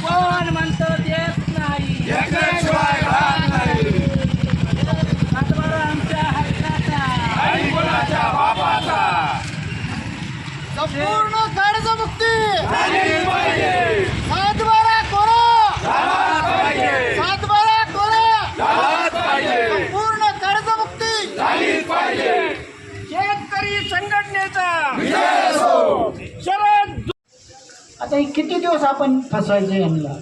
कोण म्हणतं देत नाही आमच्या हक्काचा. संपूर्ण कर्जमुक्ती सातबारा कोरा सातबारा कोरा संपूर्ण कर्जमुक्ती शेतकरी शरद आता हे किती दिवस आपण फसवायचं यांना?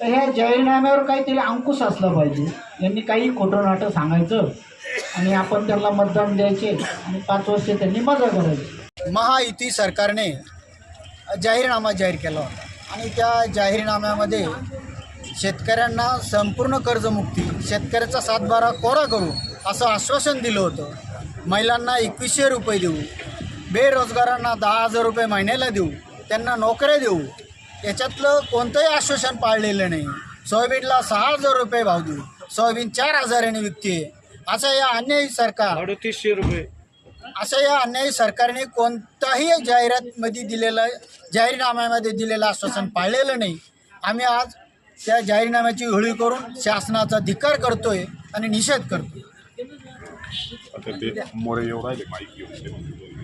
तर ह्या जाहीरनाम्यावर काहीतरी अंकुश असला पाहिजे. यांनी काही खोटं नाटं सांगायचं आणि आपण त्यांना मतदान द्यायचे आणि पाच वर्ष त्यांनी मजा करायची. महायुती सरकारने जाहीरनामा जाहीर केला होता. आणि त्या जाहीरनाम्यामध्ये शेतकऱ्यांना संपूर्ण कर्जमुक्ती शेतकऱ्याचा सातबारा कोरा करू असं आश्वासन दिलं होतं. महिलांना एकवीसशे रुपये देऊ. बेरोजगारांना दहा हजार रुपये महिन्याला देऊ. त्यांना नोकऱ्या देऊ. याच्यातलं कोणतंही आश्वासन पाळलेलं नाही. सोयाबीनला सहा हजार रुपये भाव देऊ. सोयाबीन चार हजाराने विकते असं या अन्यायी सरकार अडतीसशे रुपये. असं या अन्यायी सरकारने कोणताही जाहिरातमध्ये दिलेलं जाहीरनाम्यामध्ये दिलेलं आश्वासन पाळलेलं नाही. आम्ही आज त्या जाहीरनाम्याची होळी करून शासनाचा धिक्कार करतोय आणि निषेध करतोय. आता ते मोरे येऊ राहिले माईक घेऊन